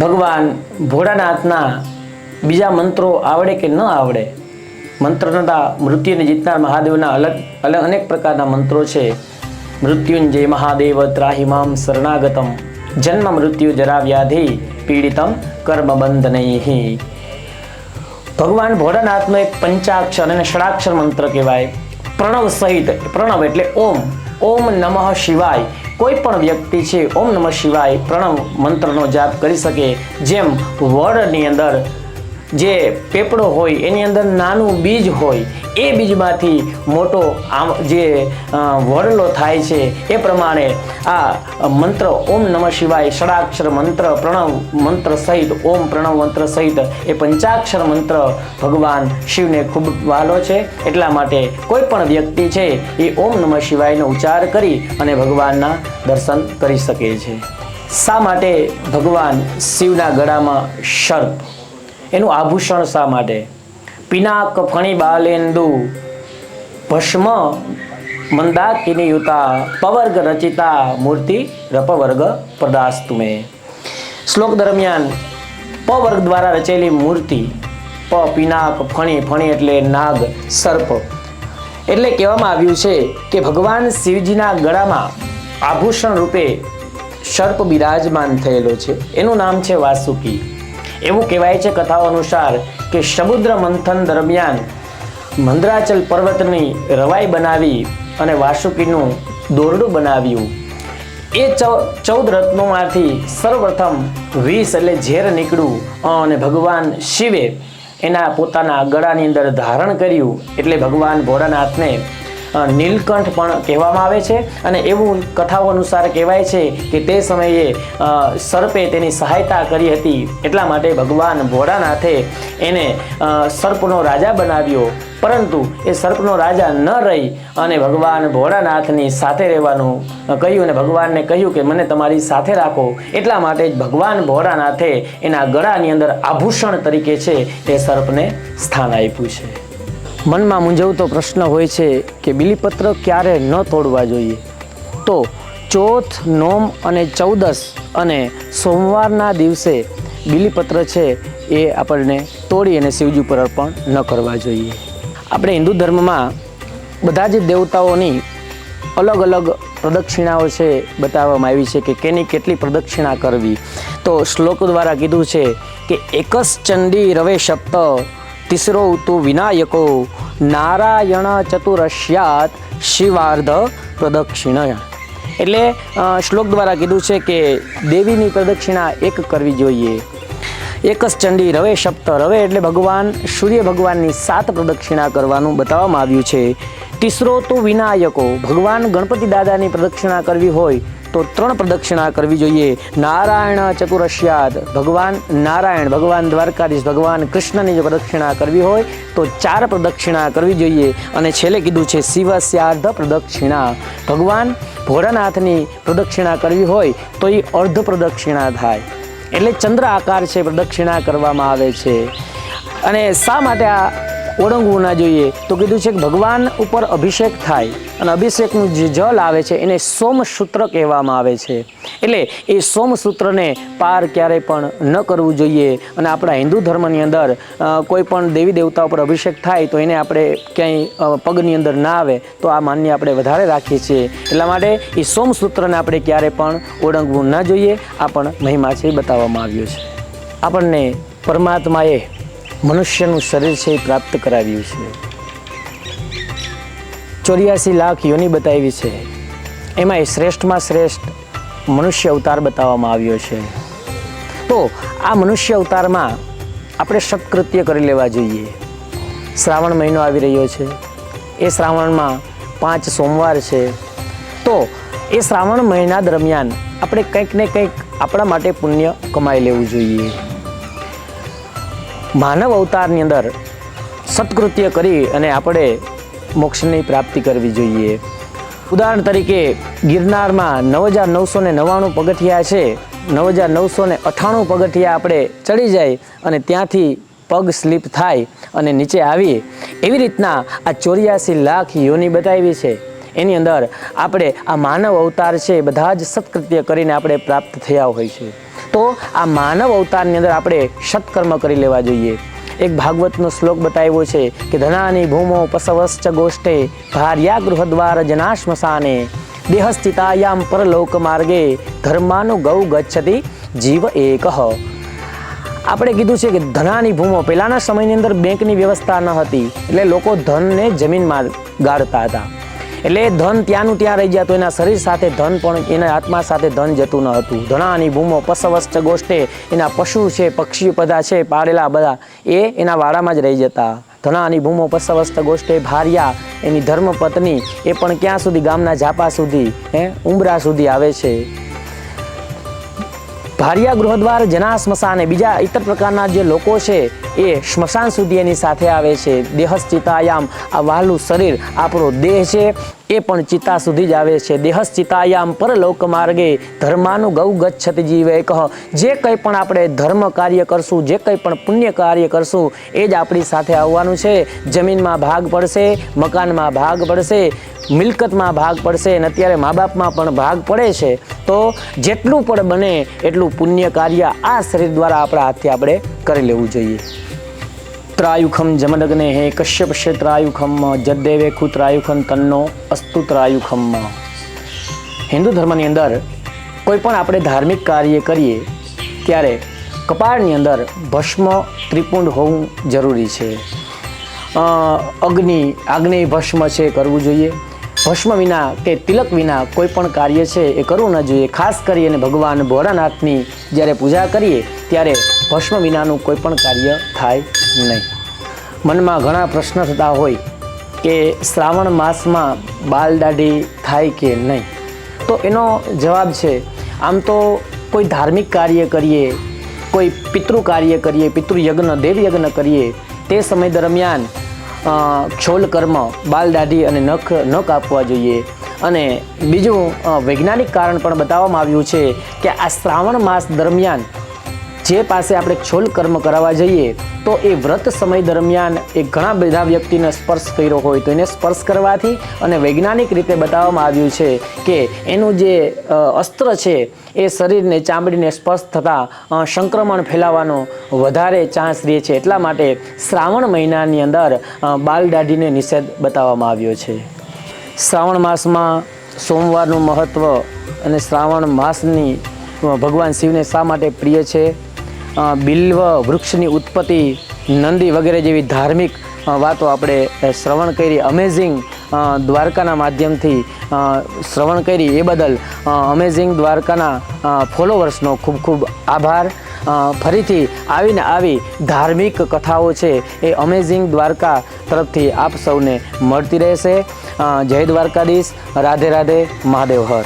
ભગવાન ભોળાનાથના બીજા મંત્રો આવડે કે ન આવડે? મંત્રનતા મૃત્યુને જીતનાર મહાદેવના અલગ અલગ અનેક પ્રકારના મંત્રો છે. મૃત્યુંજય મહાદેવ ત્રાહિમામ શરણાગતમ. જન્મ મૃત્યુ જરા વ્યાધિ પીડિતમ કર્મ બંધનૈ. ભગવાન ભોળાનાથનો એક પંચાક્ષર અને ષડાક્ષર મંત્ર કહેવાય. પ્રણવ સહિત, પ્રણવ એટલે ઓમ ઓમ નમઃ શિવાય. કોઈ પણ વ્યક્તિ છે, ઓમ નમઃ શિવાય પ્રણવ મંત્રનો જાપ કરી શકે. જેમ વડની અંદર જે પેપડો હોય, એની અંદર નાનું બીજ હોય, એ બીજમાંથી મોટો આમ જે વડલો થાય છે, એ પ્રમાણે આ મંત્ર ઓમ નમઃ શિવાય, ષડાક્ષર મંત્ર, પ્રણવ મંત્ર સહિત, ઓમ પ્રણવ મંત્ર સહિત, એ પંચાક્ષર મંત્ર ભગવાન શિવને ખૂબ વાલો છે. એટલા માટે કોઈ પણ વ્યક્તિ છે, એ ઓમ નમઃ શિવાયનો ઉચ્ચાર કરી અને ભગવાનના દર્શન કરી શકે છે. શા માટે ભગવાન શિવના ગળામાં સર્પ એનું આભૂષણ શા માટે? પિનાક, ફણી બાલેન્દુ ભસ્મ, મંદાકિની યુતા, પવર્ગ રચિતા, મૂર્તિ, રપવર્ગ પ્રદાસ્તુમે શ્લોક દરમિયાન પ વર્ગ દ્વારા રચેલી મૂર્તિ, પ, પિનાક, ફણી ફણી એટલે નાગ, સર્પ. એટલે કહેવામાં આવ્યું છે કે ભગવાન શિવજીના ગળામાં આભૂષણ રૂપે સર્પ બિરાજમાન થયેલો છે. એનું નામ છે વાસુકી. એવું કહેવાય છે કથાઓ અનુસાર કે સમુદ્ર મંથન દરમિયાન મંદરાચલ પર્વતની રવાઈ બનાવી અને વાસુકીનું દોરડું બનાવ્યું. એ ચૌદ રત્નોમાંથી સર્વપ્રથમ વિષ એટલે ઝેર નીકળ્યું અને ભગવાન શિવે એના પોતાના ગળાની અંદર ધારણ કર્યું એટલે ભગવાન ભોળાનાથને નીલકંઠ પણ કહેવામાં આવે છે અને એવું કથાઓ અનુસાર કહેવાય છે કે તે સમયે સર્પે તેની સહાયતા કરી હતી. એટલા માટે ભગવાન ભોળાનાથે એને સર્પનો રાજા બનાવ્યો. પરંતુ એ સર્પનો રાજા ન રહી અને ભગવાન ભોળાનાથની સાથે રહેવાનું કહ્યું અને ભગવાનને કહ્યું કે મને તમારી સાથે રાખો. એટલા માટે જ ભગવાન ભોળાનાથે એના ગળાની અંદર આભૂષણ તરીકે છે તે સર્પને સ્થાન આપ્યું છે. મનમાં મૂંઝવતો પ્રશ્ન હોય છે કે બિલીપત્ર ક્યારે ન તોડવા જોઈએ? તો ચોથ, નોમ અને ચૌદસ અને સોમવારના દિવસે બિલીપત્ર છે એ આપણને તોડી અને શિવજી ઉપર અર્પણ ન કરવા જોઈએ. આપણે હિન્દુ ધર્મમાં બધા જ દેવતાઓની અલગ અલગ પ્રદક્ષિણાઓ છે બતાવવામાં આવી છે કે કેની કેટલી પ્રદક્ષિણા કરવી. તો શ્લોક દ્વારા કીધું છે કે એકસ ચંડી રવે સપ્ત તિસરો તુ વિનાયકો નારાયણ ચતુરસ્યાત શિવાર્ધ પ્રદક્ષિણ એટલે શ્લોક દ્વારા કીધું છે કે દેવીની પ્રદક્ષિણા એક કરવી જોઈએ એક જ ચંડી રવે સપ્ત રવે એટલે ભગવાન, સૂર્ય ભગવાનની સાત પ્રદક્ષિણા કરવાનું બતાવવામાં આવ્યું છે। તીસરો તો વિનાયકો, ભગવાન ગણપતિ દાદાની પ્રદક્ષિણા કરવી હોય તો ત્રણ પ્રદક્ષિણા કરવી જોઈએ. નારાયણ ચતુરસ્યાદ. ભગવાન નારાયણ, ભગવાન દ્વારકાધીશ, ભગવાન કૃષ્ણની જો પ્રદક્ષિણા કરવી હોય, તો ચાર પ્રદક્ષિણા કરવી જોઈએ. અને છેલ્લે કીધું છે, શિવસ્યાર્ધ પ્રદક્ષિણા. ભગવાન ભોળાનાથની પ્રદક્ષિણા કરવી હોય, તો એ અર્ધ પ્રદક્ષિણા થાય. એટલે ચંદ્ર આકાર છે, પ્રદક્ષિણા કરવામાં આવે છે. અને શા માટે આ ઓળંગવું ના જોઈએ. તો કીધું છે કે ભગવાન ઉપર અભિષેક થાય અને અભિષેકનું જે જલ આવે છે એને સોમસૂત્ર કહેવામાં આવે છે. એટલે એ સોમસૂત્રને પાર ક્યારેય પણ ન કરવું જોઈએ અને આપણા હિન્દુ ધર્મની અંદર કોઈ પણ દેવી દેવતા ઉપર અભિષેક થાય તો એને આપણે ક્યાંય પગની અંદર ના આવે તો આ માન્ય આપણે વધારે રાખીએ છીએ. એટલા માટે એ સોમસૂત્રને આપણે ક્યારે પણ ઓળંગવું ન જોઈએ. આ પણ મહિમા છે બતાવવામાં આવ્યો છે. આપણને પરમાત્માએ મનુષ્યનું શરીર છે એ પ્રાપ્ત કરાવ્યું છે. ચોર્યાસી લાખ યોની બતાવી છે. એમાં એ શ્રેષ્ઠમાં શ્રેષ્ઠ મનુષ્ય અવતાર બતાવવામાં આવ્યો છે. તો આ મનુષ્ય અવતારમાં આપણે સત્કૃત્ય કરી લેવા જોઈએ. શ્રાવણ મહિનો આવી રહ્યો છે. એ શ્રાવણમાં પાંચ સોમવાર છે. તો એ શ્રાવણ મહિના દરમિયાન આપણે કંઈક ને કંઈક આપણા માટે પુણ્ય કમાઈ લેવું જોઈએ. માનવ અવતારની અંદર સત્કૃત્ય કરી અને આપણે મોક્ષની પ્રાપ્તિ કરવી જોઈએ. ઉદાહરણ તરીકે, ગિરનારમાં નવ હજાર નવસો ને નવ્વાણું પગથિયા છે. નવ હજાર નવસો ને અઠ્ઠાણું પગથિયા આપણે ચડી જાય અને ત્યાંથી પગ સ્લીપ થાય અને નીચે આવીએ. એવી રીતના આ ચોર્યાસી લાખ યોની બતાવી છે. એની અંદર આપણે આ માનવ અવતાર છે બધા જ સત્કૃત્ય કરીને આપણે પ્રાપ્ત થયા હોય છે. તો આ માનવ અવતારની અંદર આપણે સત્કર્મ કરી લેવા જોઈએ. એક ભાગવતનો શ્લોક બતાવ્યો છે કે, ધનાની ભૂમો પસવશ્ચ ગોષ્ઠે ભાર્યા ગૃહદ્વાર જના શ્મશાને દેહસ્થિતાયામ પરલોક માર્ગે ધર્માનું ગૌ ગચ્છતી જીવ એકહ આપણે કીધું છે કે, ધનાની ભૂમો પહેલાંના સમયની અંદર બેંકની વ્યવસ્થા ન હતી, એટલે લોકો ધનને જમીનમાં ગાળતા હતા. એટલે ધન ત્યાંનું ત્યાં રહી જતું એના શરીર સાથે ધન પણ, એના આત્મા સાથે ધન જતું ન હતું. ધણાની ભૂમો પસવસ્ત ગોષ્ઠે, એના પશુ છે, પક્ષી બધા છે પાડેલા બધા, એ એના વાડામાં જ રહી જતા. ધણાની ભૂમો પસવસ્ત ગોષ્ઠે ભાર્યા, એની ધર્મપત્ની, એ પણ ક્યાં સુધી? ગામના ઝાપા સુધી, હે? ઉમરા સુધી આવે છે. ભારિયા ગૃહદ્વાર, જના સ્મશાને બીજા ઇતર પ્રકારના જે લોકો છે એ સ્મશાન સુધી એની સાથે આવે છે. દેહસ્થિતાયામ, આ વહાલું શરીર, આપણો દેહ છે. એ પણ ચિતા સુધી જ આવે છે. દેહશ્ચિતાયામ પરલોક માર્ગે ધર્માનું ગૌ ગચ્છત જીવે. કહ, જે કંઈ પણ આપણે ધર્મ કાર્ય કરશું, જે કંઈ પણ પુણ્ય કાર્ય કરશું, એ જ આપણી સાથે આવવાનું છે. જમીનમાં ભાગ પડશે, મકાનમાં ભાગ પડશે, મિલકતમાં ભાગ પડશે અને અત્યારે મા બાપમાં પણ ભાગ પડે છે. તો જેટલું પણ બને એટલું પુણ્ય કાર્ય આ શરીર દ્વારા આપણા હાથથી આપણે કરી લેવું જોઈએ. ત્રાયુખમ જમદગ્ને હે કશ્યપ ત્રાયુખમ જદ્દેવે ખુ ત્રાયુખમ તન્નો અસ્તુ ત્રાયુખમ હિન્દુ ધર્મની અંદર કોઈ પણ આપણે ધાર્મિક કાર્ય કરીએ, ત્યારે કપાળની અંદર ભસ્મ ત્રિપુંડ હોવું જરૂરી છે. અગ્નિ, આગ્નેય ભસ્મ છે કરવું જોઈએ. ભસ્મ વિના કે તિલક વિના કોઈ પણ કાર્ય છે એ કરવું ન જોઈએ. ખાસ કરીને ભગવાન ભોળાનાથની જ્યારે પૂજા કરીએ, ત્યારે ભસ્મ વિનાનું કોઈ પણ કાર્ય થાય નહીં. મનમાં ઘણા પ્રશ્ન થતા હોય કે શ્રાવણ માસમાં બાલ દાઢી થાય કે નહીં? તો એનો જવાબ છે, આમ તો કોઈ ધાર્મિક કાર્ય કરીએ, કોઈ પિતૃ કાર્ય કરીએ, પિતૃયજ્ઞ, દેવયજ્ઞ દેવ યજ્ઞ કરીએ, તે સમય દરમિયાન છોલ કર્મ, બાલ દાઢી અને નખ ન કાપવા જોઈએ. અને બીજું વૈજ્ઞાનિક કારણ પણ બતાવવામાં આવ્યું છે કે આ શ્રાવણ માસ દરમિયાન જે પાસે આપણે છોલ કર્મ કરાવવા જઈએ, તો એ વ્રત સમય દરમિયાન એ ઘણા બધા વ્યક્તિને સ્પર્શ કર્યો હોય તો એને સ્પર્શ કરવાથી અને વૈજ્ઞાનિક રીતે બતાવવામાં આવ્યું છે કે એનું જે અસ્ત્ર છે, એ શરીરને ચામડીને સ્પર્શ થતાં સંક્રમણ ફેલાવાનો વધારે ચાન્સ રહે છે. એટલા માટે શ્રાવણ મહિનાની અંદર બાલદાઢીને બાલ દાઢીને નિષેધ બતાવવામાં આવ્યો છે. શ્રાવણ માસમાં સોમવારનું મહત્ત્વ અને શ્રાવણ માસની ભગવાન શિવને શા માટે પ્રિય છે? બિલ્વ વૃક્ષની ઉત્પત્તિ, નંદી વગેરે જેવી ધાર્મિક વાતો આપણે શ્રવણ કરી અમેઝિંગ દ્વારકાના માધ્યમથી શ્રવણ કરી એ બદલ અમેઝિંગ દ્વારકાના ફોલોવર્સનો ખૂબ ખૂબ આભાર. ફરીથી આવીને આવી ધાર્મિક કથાઓ છે એ અમેઝિંગ દ્વારકા તરફથી આપ સૌને મળતી રહેશે. જય દ્વારકાધીશ. રાધે રાધે, મહાદેવ હર.